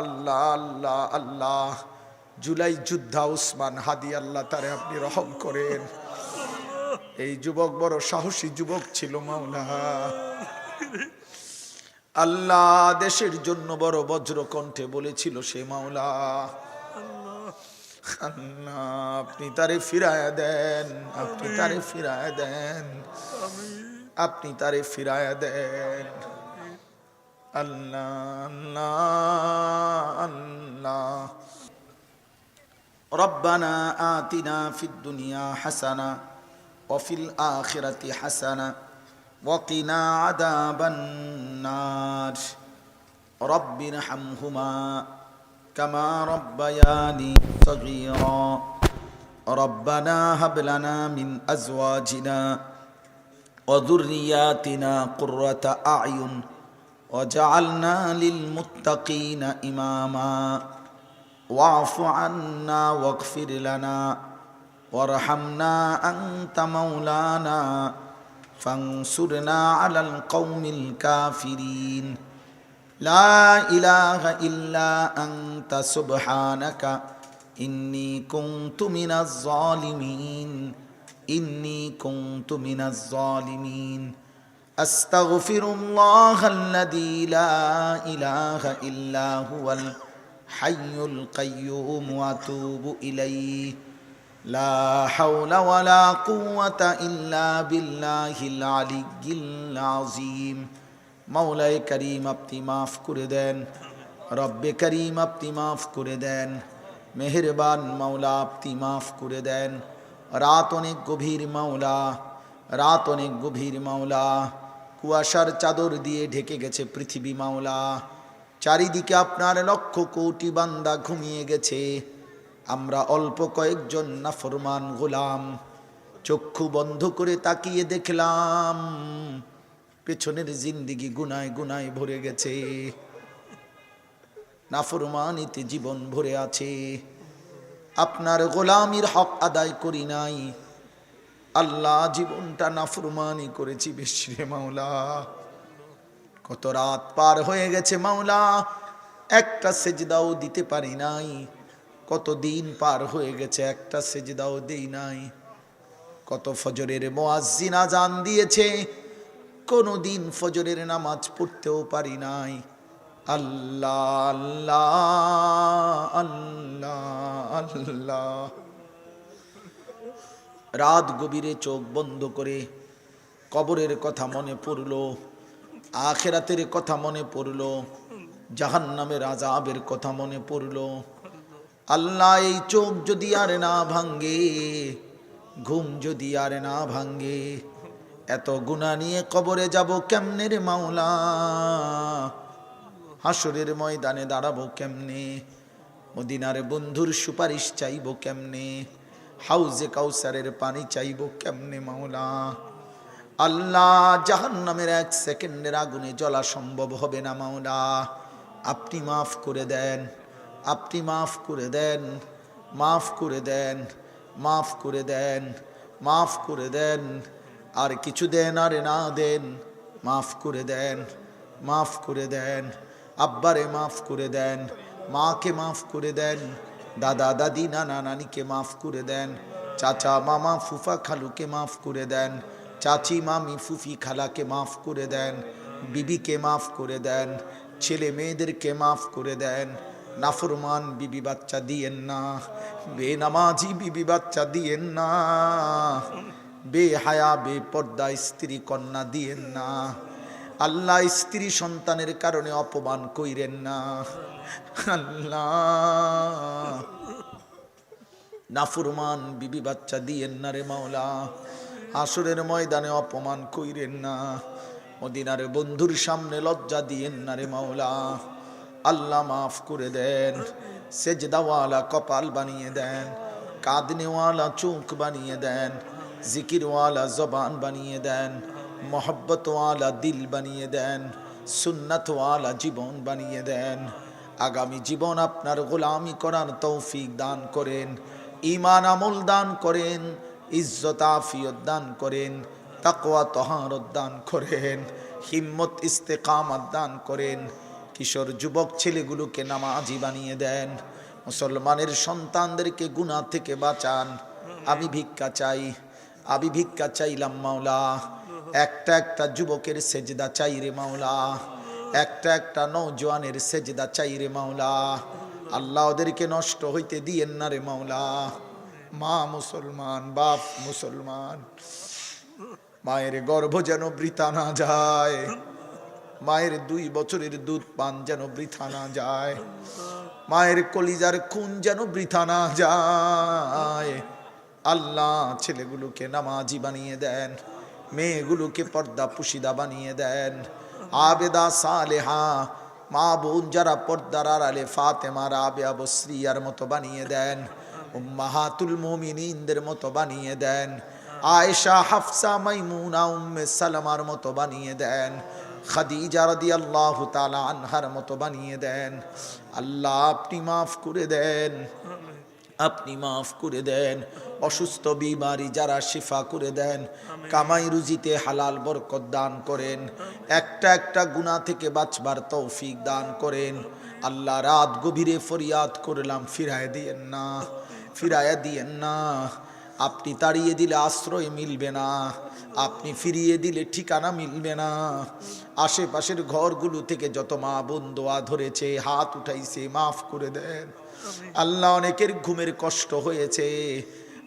আল্লাহ আল্লাহ আল্লাহ। জুলাই যুদ্ধা উসমান হাদি আল্লাহ তারে আপনি রহম করেন। এই যুবক বড় সাহসী যুবক ছিল মাওলা। আল্লাহ দেশের জন্য বড় বজ্র কণ্ঠে বলেছিল সে মাওলা। আপনি তারে ফিরায়া দেন আপনি তারে ফিরায়া দেন। আপনি তারে ফিরায়া দেন। আল্লাহ আল্লাহ আল্লাহ ربنا آتنا في الدنيا حسنة وفي الآخرة حسنة وقنا عذاب النار رب ارحمهما كما ربياني صغيرا ربنا هب لنا من أزواجنا وذرياتنا قرة أعين وجعلنا للمتقين إماما واعف عنا واغفر لنا وارحمنا أنت مولانا فانصرنا على القوم الكافرين لا إله إلا أنت سبحانك إني كنت من الظالمين إني كنت من الظالمين أستغفر الله الذي لا إله إلا هو الحي القيوم وأتوب إليه. لا حول ولا قوة إلا بالله العلي العظيم. مولاي كريم ابتي মাফ করে দেন রব্বে করিম আপনি মাফ করে দেন মেহেরবান মাওলা আপনি মাফ করে দেন راتوني غبير গভীর راتوني غبير অনেক কুয়াশার চাদর দিয়ে ঢেকে গেছে পৃথিবী মাওলা। চারিদিকে আপনার লক্ষ কোটি বান্দা ঘুমিয়ে গেছে। আমরা অল্প কয়েকজন নাফরমান গোলাম। চক্ষু বন্ধ করে তাকিয়ে দেখলাম, পেছনের জিন্দিগি গুনায় গুনায় ভরে গেছে। নাফরমানিতে জীবন ভরে আছে। আপনার গোলামির হক আদায় করি নাই। আল্লাহ জীবনটা নাফরমানি করেছি বিশ্রে মাওলা। কত রাত পার হয়ে গেছে মাওলা, একটা সেজদাও দিতে পারি নাই। কত দিন পার হয়ে গেছে, একটা সেজদাও দেই নাই। কত ফজরের মোয়াজ্জিন আজান দিয়েছে, কোনো দিন ফজরের নামাজ পড়তেও পারি নাই। আল্লাহ আল্লাহ আল্লাহ আল্লাহ। রাত গভীরে চোখ বন্ধ করে কবরের কথা মনে পড়ল, আখেরাতের কথা মনে পড়ল জাহান নামের আজাবের কথা মনে পড়ল। আল্লাহ এই চোখ যদি আর না ভাঙ্গে, ঘুম যদি আর না ভাঙ্গে, এত গুণা নিয়ে কবরে যাব কেমনে রে মাওলা? হাসরের ময়দানে দাঁড়াবো কেমনে? মদিনার বন্ধুর সুপারিশ চাইব কেমনে? হাউজে কাউসারের পানি চাইব কেমনে মাওলা? আল্লাহ জাহান নামের এক সেকেন্ডের আগুনে জ্বলা সম্ভব হবে না মাওলা। আপনি মাফ করে দেন, আপনি মাফ করে দেন, মাফ করে দেন, মাফ করে দেন, মাফ করে দেন, আর কিছু দেন আর না দেন, মাফ করে দেন, মাফ করে দেন, আব্বারে মাফ করে দেন, মাকে মাফ করে দেন দাদা, দাদি, নানা, নানিকে মাফ করে দেন। চাচা, মামা, ফুফা, খালুকে মাফ করে দেন। চাচি, মামি, ফুফি, খালাকে মাফ করে দেন। বিবিকে মাফ করে দেন। ছেলে মেয়েদেরকে মাফ করে দেন। নাফরমান বিবি বাচ্চা দিয়েন না। বেনামাজি বিবি বাচ্চা দিয়েন না। বেহায়া, বেপর্দা স্ত্রী কন্যা দিয়েন না। আল্লাহ স্ত্রী সন্তানের কারণে অপমান কইরেন না। আল্লাহ। নাফরমান বিবি বাচ্চা দিয়েন না রে মাওলা। আসরের ময়দানে অপমান কইরেন না। মদিনার বন্ধুর সামনে লজ্জা দিয়েন না রে মাওলা। আল্লাহ মাফ করে দেন, সেজদাওয়ালা কপাল বানিয়ে দেন, কাঁদনেওয়ালা চোখ বানিয়ে দেন, জিকিরওয়ালা জবান বানিয়ে দেন। মোহব্বতওয়ালা দিল বানিয়ে দেন সুন্নাতওয়ালা জীবন বানিয়ে দেন। আগামী জীবন আপনার গোলামি করার তৌফিক দান করেন ইমান আমল দান করেন, ইজ্জত আফিয়ত দান করেন, তাকওয়া তহারত দান করেন, হিম্মত ইস্তেকামত দান করেন। কিশোর যুবক ছেলেগুলোকে নামাজি বানিয়ে দেন, মুসলমানের সন্তানদেরকে গুনাহ থেকে বাঁচান। আমি ভিক্ষা চাই, আমি ভিক্ষা চাইলাম মাওলা। একটা একটা যুবকের সেজদা চাই রে মাওলা। একটা একটা নৌজওয়ানের সেজদা চাই রে মাওলা। আল্লাহ ওদেরকে নষ্ট হইতে দিয়েন না রে মাওলা। মা মুসলমান, বাপ মুসলমান। মায়ের গর্ভ যেন বৃথা না যায়। মায়ের দুই বছরের দুধ পান যেন বৃথা না যায়। মায়ের কলিজার খুন যেন বৃথা না যায়। আল্লাহ ছেলেগুলোকে নামাজি বানিয়ে দেন। মেয়েগুলোকে পর্দা পুশিদা বানিয়ে দেন। আবেদা সালেহা, মা বোন যারা পর্দার আড়ালে ফাতেমা, রাবেয়া বশ্রিয়ার মতো বানিয়ে দেন। উম্মাহাতুল মুমিনিনদের মতো বানিয়ে দেন। আয়েশা, হাফসা, মাইমুনা, উম্মে সালামার মতো বানিয়ে দেন। খাদিজা রাদিয়াল্লাহু তাআলা আনহার মতো বানিয়ে দেন। আল্লাহ আপনি মাফ করে দেন। আপনি মাফ করে দেন। অসুস্থ বিমারি যারা শিফা করে দেন কামাই রুজিতে হালাল বরকত দান করেন একটা একটা গুণা থেকে বাঁচবার তৌফিক দান করেন। আল্লাহ রাত গভীরে ফরিয়াদ করলাম ফিরায় দিয়েন না ফিরায় দিয়েন না। আপনি তাড়িয়ে দিলে আশ্রয় মিলবে না আপনি ফিরিয়ে দিলে ঠিকানা মিলবে না। আশেপাশের ঘরগুলো থেকে যত মা বোন দোয়া ধরেছে হাত উঠাইছে মাফ করে দেন। আল্লাহ অনেকের ঘুমের কষ্ট হয়েছে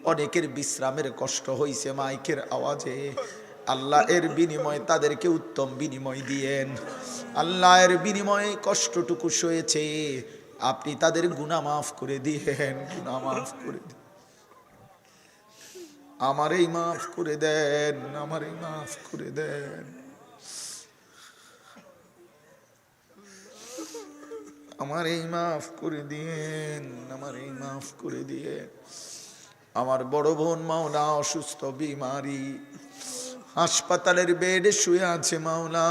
অনেকের বিশ্রামের কষ্ট হয়েছে মাইকের আওয়াজে। আল্লাহ এর বিনিময়ে তাদেরকে উত্তম বিনিময় দিয়েন। আল্লাহ এর বিনিময়ে কষ্টটুকু সয়েছে। আপনি তাদের গুণা মাফ করে দিয়েন গুণা মাফ করে দিন আমারই মাফ করে দেন, আমারই মাফ করে দেন। আমার এই মাফ করে দিয়েন আমার এই মাফ করে দিয়ে আমার বড় বোন মাওলা অসুস্থ, বিমারি। হাসপাতালের বেডে শুয়ে আছে মাওলা।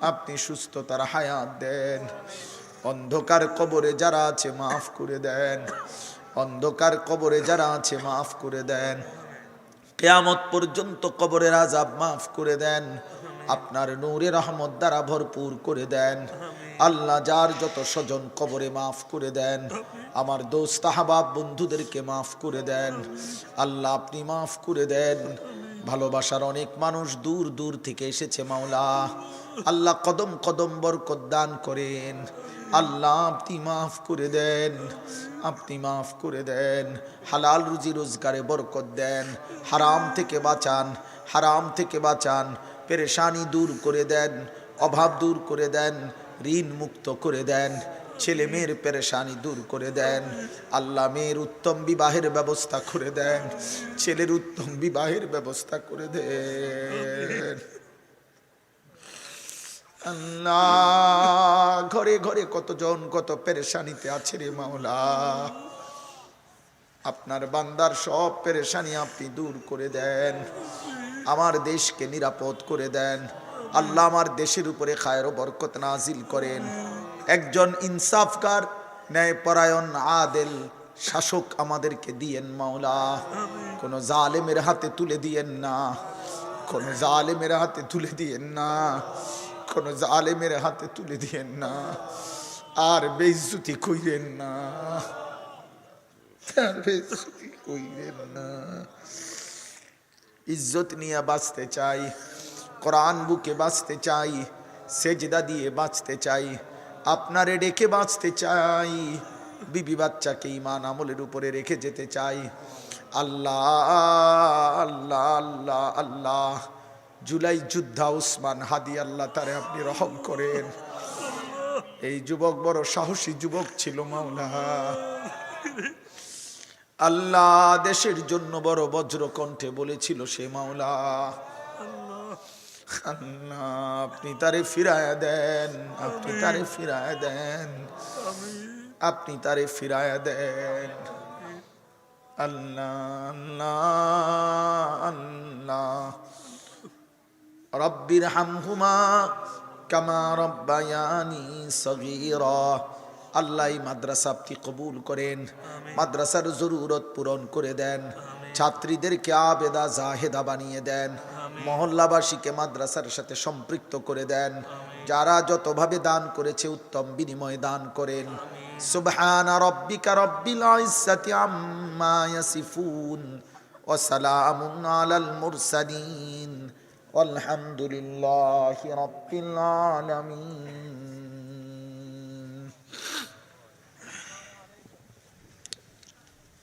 আপনি সুস্থতার হায়াত দেন। অন্ধকার কবরে যারা আছে, মাফ করে দেন। অন্ধকার কবরে যারা আছে, মাফ করে দেন। কেয়ামত পর্যন্ত কবরের আজাব মাফ করে দেন। আপনার নূরে রহমত দ্বারা ভরপুর করে দেন। আল্লাহ যার যত স্বজন কবরে মাফ করে দেন। আমার দোস্ত আহবাব বন্ধুদেরকে মাফ করে দেন। আল্লাহ আপনি মাফ করে দেন। ভালোবাসার অনেক মানুষ দূর দূর থেকে এসেছে মাওলা। আল্লাহ কদম কদম বরকত দান করেন। আল্লাহ আপনি মাফ করে দেন। আপনি মাফ করে দেন। হালাল রুজি রোজগারে বরকত দেন। হারাম থেকে বাঁচান। হারাম থেকে বাঁচান। পেরেশানি দূর করে দেন। অভাব দূর করে দেন। ঋণ মুক্ত করে দেন। ছেলে মেয়ের পেরেশানি দূর করে দেন। আল্লাহ মেয়ের উত্তম বিবাহের ব্যবস্থা করে দেন। ছেলের উত্তম বিবাহের ব্যবস্থা করে দেন। আল্লাহ, ঘরে ঘরে কতজন কত পেরেশানিতে আছে রে মাওলা। আপনার বান্দার সব পেরেশানি আপনি দূর করে দেন। আমার দেশকে নিরাপদ করে দেন। আল্লাহ আমার দেশের উপরে খায়ের বরকত নাজিল করেন। একজন ইনসাফকার, ন্যায়পরায়ণ, আদেল, শাসক আমাদেরকে দিয়েন মাওলা। কোন জালেমের হাতে তুলে দিয়েন না। কোন জালেমের হাতে তুলে দিয়েন না। কোন জালেমের হাতে তুলে দিয়েন না। আর বেইজ্জতি কইরেন না। আর না। ইজ্জত নিয়ে বাঁচতে চাই, কোরআন বুকে বাঁচতে চাই, সেজদা দিয়ে বাঁচতে চাই। আপনারে ডেকে বাঁচতে চাই। বিবি বাচ্চাকে ইমান আমলের উপরে রেখে যেতে চাই। আল্লাহ আল্লাহ আল্লাহ আল্লাহ। জুলাই যুদ্ধা উসমান হাদি আল্লাহ তারে আপনি রহম করেন। এই যুবক বড় সাহসী যুবক ছিল মাওলা। আল্লাহ দেশের জন্য বড় বজ্র কণ্ঠে বলেছিল সে মাওলা আল্লাহ আপনি তারে ফিরায় দেন আপনি তারে ফিরায় দেন। আপনি তারে ফিরায় দেন। আল্লাহ আল্লাহ। আল্লাহ রব্বির হামহুমা কামা রব্বায়ানি সগীরা। আল্লাহ মাদ্রাসা আপনি কবুল করেন। মাদ্রাসার জরুরত পূরণ করে দেন। ছাত্রীদেরকে আবেদা জাহেদা বানিয়ে দেন। মহল্লাবাসীকে মাদ্রাসার সাথে সম্পৃক্ত করে দেন। যারা যতভাবে দান করেছে, উত্তম বিনিময়ে দান করেন। সুবহান রব্বিকা রব্বিল ইজ্জাতি আম্মা ইয়াসিফুন ওয়া সালামুন আলাল মুরসালিন। আলহামদুলিল্লাহি রাব্বিল আলামিন।